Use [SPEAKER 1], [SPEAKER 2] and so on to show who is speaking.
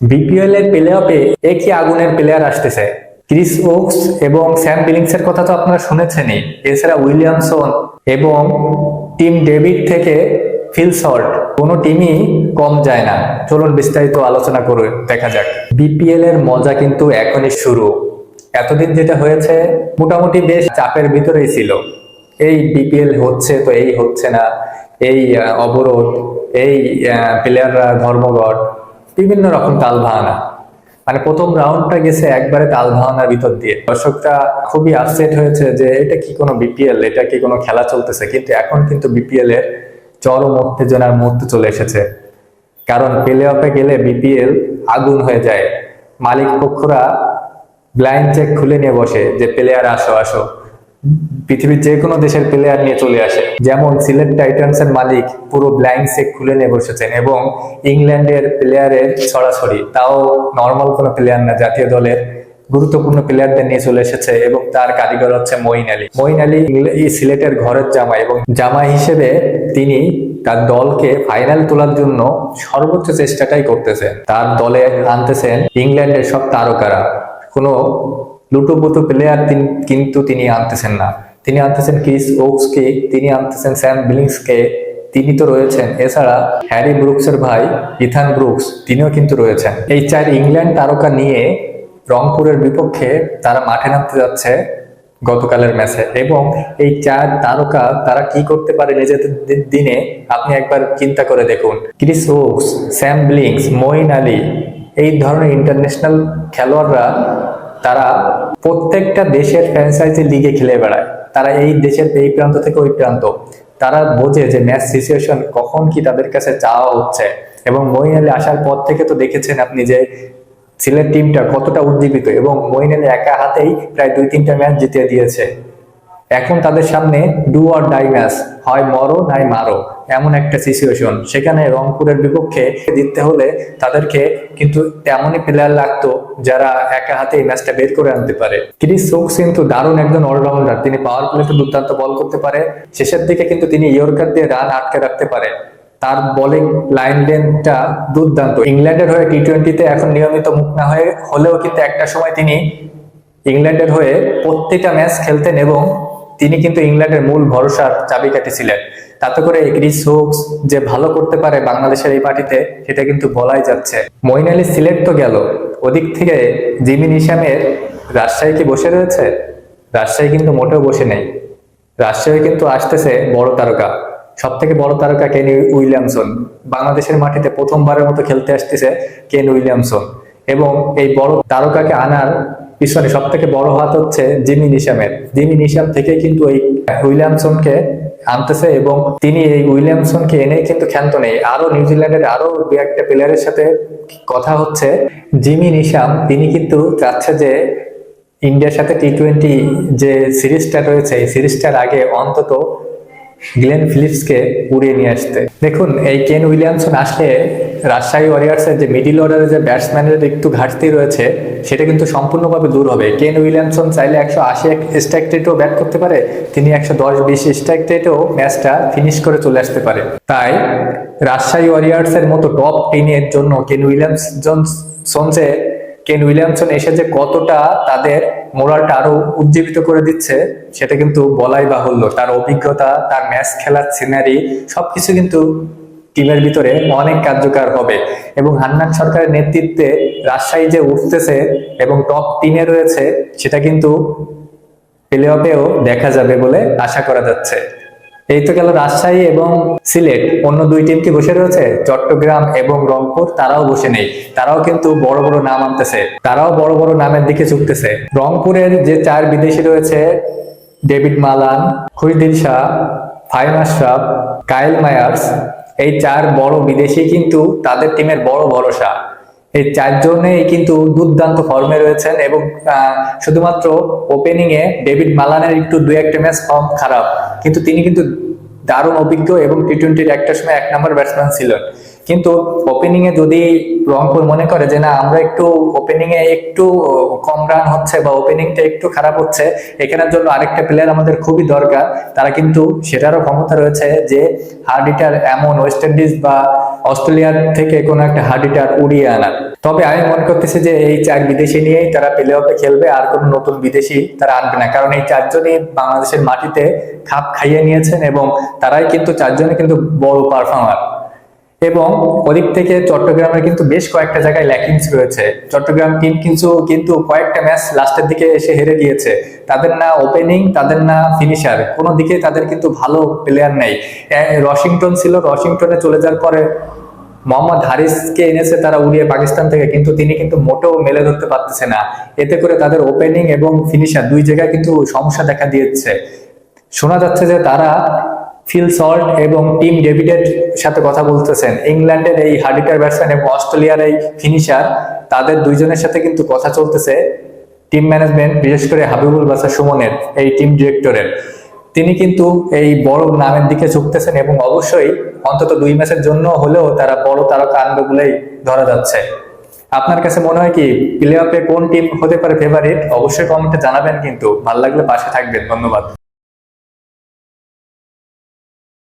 [SPEAKER 1] BPL এর play অফে একই আগুনের প্লেয়ার আসতেছে। ক্রিস ওকস এবং স্যাম বিলিংস এর কথা তো আপনারা শুনেছেনই। এছাড়া উইলিয়ামসন এবং টিম ডেভিড থেকে ফিল শর্ট কোনো টিমই কম যায় না। চলুন বিস্তারিত আলোচনা করে দেখা যাক। বিপিএল এর মজা কিন্তু এখনই শুরু। এতদিন যেটা হয়েছে, মোটামুটি বেশ চাপের ভিতরেই ছিল। এই বিপিএল হচ্ছে তো এই হচ্ছে না, এই অবরোধ, এই প্লেয়াররা ধর্মঘট বিভিন্ন রকম তাল ভাঙা। মানে প্রথম রাউন্ডটা গেছে একবারে তাল ভাঙার ভিতর দিয়ে। দর্শকরা খুবই আপসেট হয়েছে যে এটা কি কোনো বিপিএল এটা কি কোনো খেলা চলতেছে? কিন্তু এখন কিন্তু বিপিএল এর চরম উত্তেজনার মুহূর্তে চলে এসেছে। কারণ প্লে অফে গেলে বিপিএল আগুন হয়ে যায়। মালিক পক্ষরা ব্লাইন্ড চেক খুলে নিয়ে বসে যে প্লেয়ার আসো আসো। পৃথিবীর যে কোনো দেশের প্লেয়ার নিয়ে চলে আসে। যেমন সিলেট টাইটান্স এর মালিক পুরো ব্লাইন্ড চেক খুলে নিয়ে বসেছেন এবং ইংল্যান্ডের প্লেয়ারের ছড়াছড়ি, তাও নর্মাল কোনো প্লেয়ার না, জাতীয় দলের গুরুত্বপূর্ণ প্লেয়ারদের নিয়ে চলে এসেছে এবং তার কারিগর হচ্ছে মঈন আলী। মঈন আলী সিলেটের ঘরের জামা এবং জামা হিসেবে তিনি তার দলকে ফাইনাল তোলার জন্য সর্বোচ্চ চেষ্টাটাই করতেছেন। তার দলে আনতেছেন ইংল্যান্ডের সব তারকারা। কোনো লুটোপুটো প্লেয়ার কিন্তু তিনি আনতেছেন না। তিনি আনতেছেন ক্রিস ওকসকে তিনি আনতেছেন স্যাম বিলিংসকে তিনি তো রয়েছেন। এছাড়া হ্যারি ব্রুকসের ভাই ইথান ব্রুকস, তিনিও কিন্তু রয়েছেন। এই চার ইংল্যান্ড তারকা নিয়ে রংপুরের বিপক্ষে তারা মাঠে নামতে যাচ্ছে গতকালের ম্যাচে। এবং এই চার তারকা তারা কি করতে পারে নিজেদের দিনে আপনি একবার চিন্তা করে দেখুন। Chris Woakes Sam Billings Moeen Ali এই ধরনের ইন্টারন্যাশনাল খেলোয়াড়রা তারা প্রত্যেকটা দেশের ফ্র্যাঞ্চাইজি লিগে খেলে বেড়ায়। তারা এই দেশের, এই প্রান্ত থেকে ওই প্রান্ত। তারা বোঝে যে ম্যাচ সিচুয়েশন কখন কি তাদের কাছে চাওয়া হচ্ছে। এবং মহিন আলী আসার পর থেকে তো দেখেছেন আপনি যে সিলেট টিমটা কতটা উজ্জীবিত। এবং মহিন আলী একা হাতেই প্রায় দুই তিনটা ম্যাচ জিতিয়ে দিয়েছে। এখন তাদের সামনে ডু অর ডাই ম্যাচ হয় মরো নাই মারো, এমন একটা সিচুয়েশন সেখানে রংপুরের বিপক্ষে জিততে হলে তাদেরকে কিন্তু এমনই প্লেয়ার লাগতো যারা একা হাতে এই ম্যাচটা বের করে আনতে পারে। ক্রিস সোকস কিন্তু দারুণ একজন অলরাউন্ডার তিনি পাওয়ার প্লেতে দুর্দান্ত বল করতে পারে। শেষের দিকে কিন্তু তিনি ইয়র্কার দিয়ে রান আটকে রাখতে পারে। তার বোলিং লাইন লেনটা দুর্দান্ত। ইংল্যান্ডের হয়ে টি টোয়েন্টিতে এখন নিয়মিত মুখ না হয়ে হলেও কিন্তু একটা সময় তিনি ইংল্যান্ডের হয়ে প্রত্যেকটা ম্যাচ খেলতেন এবং তিনি কিন্তু ইংল্যান্ডের মূল ভরসার চাবিকাঠি ছিলেন। তাতে করে ক্রিস হোকস যে ভালো করতে পারে বাংলাদেশের এই পার্টিতে, সেটা কিন্তু বলাই যাচ্ছে। মইন আলী সিলেট তো গেল। ওদিক থেকে জিমি নিশামের রাজশাহী কি বসে রয়েছে? রাজশাহী কিন্তু মোটেও বসে নেই। রাজশাহী কিন্তু আসতেছে বড় তারকা। সব থেকে বড় তারকা কেন উইলিয়ামসন। বাংলাদেশের মাটিতে প্রথমবারের মতো খেলতে আসতেছে কেন উইলিয়ামসন। এবং এই বড় তারকাকে আনার পিছনে সব থেকে বড় হাত হচ্ছে জিমি নিশামের। জিমি নিশাম থেকে কিন্তু এই উইলিয়ামসনকে আনতেছে এবং তিনি এই উইলিয়ামসনকে এনে কিন্তু ক্ষান্ত নেই। আরও নিউজিল্যান্ডের আরও দু একটা প্লেয়ারের সাথে কথা হচ্ছে, জিমি নিশাম, তিনি কিন্তু চাচ্ছে যে ইন্ডিয়ার সাথে টি টোয়েন্টি যে সিরিজটা রয়েছে, এই সিরিজটার আগে অন্তত গ্লেন ফিলিপসকে উড়িয়ে নিয়ে আসতে। দেখুন, এই কেন উইলিয়ামসন আসলে রাজশাহী ওয়ারিয়ার্সের যে মিডিল অর্ডারে যে ব্যাটসম্যানের একটু ঘাটতি রয়েছে, সেটা কিন্তু সম্পূর্ণভাবে দূর হবে। কেন উইলিয়ামসন চাইলে একশো আশি স্ট্রাইক রেটেও ব্যাট করতে পারে, তিনি একশো দশ বিশ স্ট্রাইক রেটেও ম্যাচটা ফিনিশ করে চলে আসতে পারে। তাই রাজশাহী ওয়ারিয়ার্সের মতো টপ টিমের জন্য কেন উইলিয়ামসন যে কেন উইলিয়ামসন এসে যে কতটা তাদের মোরালটা আরও উজ্জীবিত করে দিচ্ছে, সেটা কিন্তু বলাই বাহুল্য। তার অভিজ্ঞতা, তার ম্যাচ খেলার সিনারি সবকিছু কিন্তু টিমের ভিতরে অনেক কার্যকর হবে। এবং হান্নান সরকারের নেতৃত্বে রাজশাহী যে উঠতেছে এবং টপ টিমে রয়েছে, সেটা কিন্তু প্লে অফেও দেখা যাবে বলে আশা করা যাচ্ছে। এই তো গেল রাজশাহী এবং সিলেট। অন্য দুই টিম কি বসে রয়েছে? চট্টগ্রাম এবং রংপুর, তারাও বসে নেই। তারাও কিন্তু বড় বড় নাম আনতেছে। তারাও বড় বড় নামের দিকে ঝুঁকতেছে। রংপুরের যে চার বিদেশি রয়েছে, David Malan Khushdil Shah Faheem Ashraf, Kyle Mayers এই চার বড় বিদেশি কিন্তু তাদের টিমের বড় ভরসা। এই চারজনেই কিন্তু দুর্দান্ত ফর্মে রয়েছেন এবং শুধুমাত্র ওপেনিং এ ডেভিড মালানের একটু দু একটা ম্যাচ ফর্ম খারাপ। কিন্তু তিনি কিন্তু দারুণ অভিজ্ঞ এবং টি টোয়েন্টির একটা সময় এক নম্বর ব্যাটসম্যান ছিল। কিন্তু ওপেনিং এ যদি রংপুর মনে করে যে, না, আমরা একটু ওপেনিং এ একটু কম রান হচ্ছে বা ওপেনিং টা একটু খারাপ হচ্ছে, এখানের জন্য আরেকটা প্লেয়ার আমাদের খুবই দরকার। তারা কিন্তু সেটারও ক্ষমতা রয়েছে যে হার্ড হিটার এমন ওয়েস্ট ইন্ডিজ বা অস্ট্রেলিয়ার থেকে কোন একটা হাডিটার উড়িয়ে আনার তবে আমি মনে করতেছি যে এই চার বিদেশি নিয়েই তারা প্লে অফে খেলবে, আর কোনো নতুন বিদেশি তারা আনবে না। কারণ এই চারজনই বাংলাদেশের মাটিতে খাপ খাইয়ে নিয়েছেন এবং তারাই কিন্তু চারজনই কিন্তু বড় পারফর্মার এবং ওদিক থেকে চট্টগ্রামের কিন্তু বেশ কয়েকটা জায়গায় ল্যাকিংস রয়েছে। চট্টগ্রাম টিম কিন্তু কিন্তু কয়েকটা ম্যাচ লাস্টের দিকে এসে হেরে গিয়েছে। তাদের না ওপেনিং তাদের না ফিনিশার কোনো দিকে তাদের কিন্তু ভালো প্লেয়ার নেই। রশিংটন ছিল রশিংটনে চলে যাওয়ার পরে মোহাম্মদ হারিসকে এনেছে তারা উড়িয়ে পাকিস্তান থেকে, কিন্তু তিনি কিন্তু মোটেও মেলে ধরতে পারতেছে না। এতে করে তাদের ওপেনিং এবং ফিনিশার দুই জায়গায় কিন্তু সমস্যা দেখা দিয়েছে। শোনা যাচ্ছে যে তারা ফিল সল্ট এবং টিম ডেভিডের সাথে কথা বলতেছেন। ইংল্যান্ডের এই হার্ডিকার ব্যাটসম্যান এবং অস্ট্রেলিয়ার এই ফিনিশার, তাদের দুইজনের সাথে কিন্তু কথা চলতেছে টিম ম্যানেজমেন্ট, বিশেষ করে হাবিবুল বাসা সুমনের, এই টিম ডিরেক্টরের। তিনি কিন্তু এই বড় নামের দিকে ঝুঁকতেছেন এবং অবশ্যই অন্তত দুই ম্যাচের জন্য হলেও তারা বড় তারকা আনবে বলেই ধরা যাচ্ছে। আপনার কাছে মনে হয় কি প্লে অফে কোন টিম হতে পারে ফেভারিট অবশ্যই কমেন্টে জানাবেন কিন্তু। ভালো লাগলে পাশে থাকবেন। ধন্যবাদ।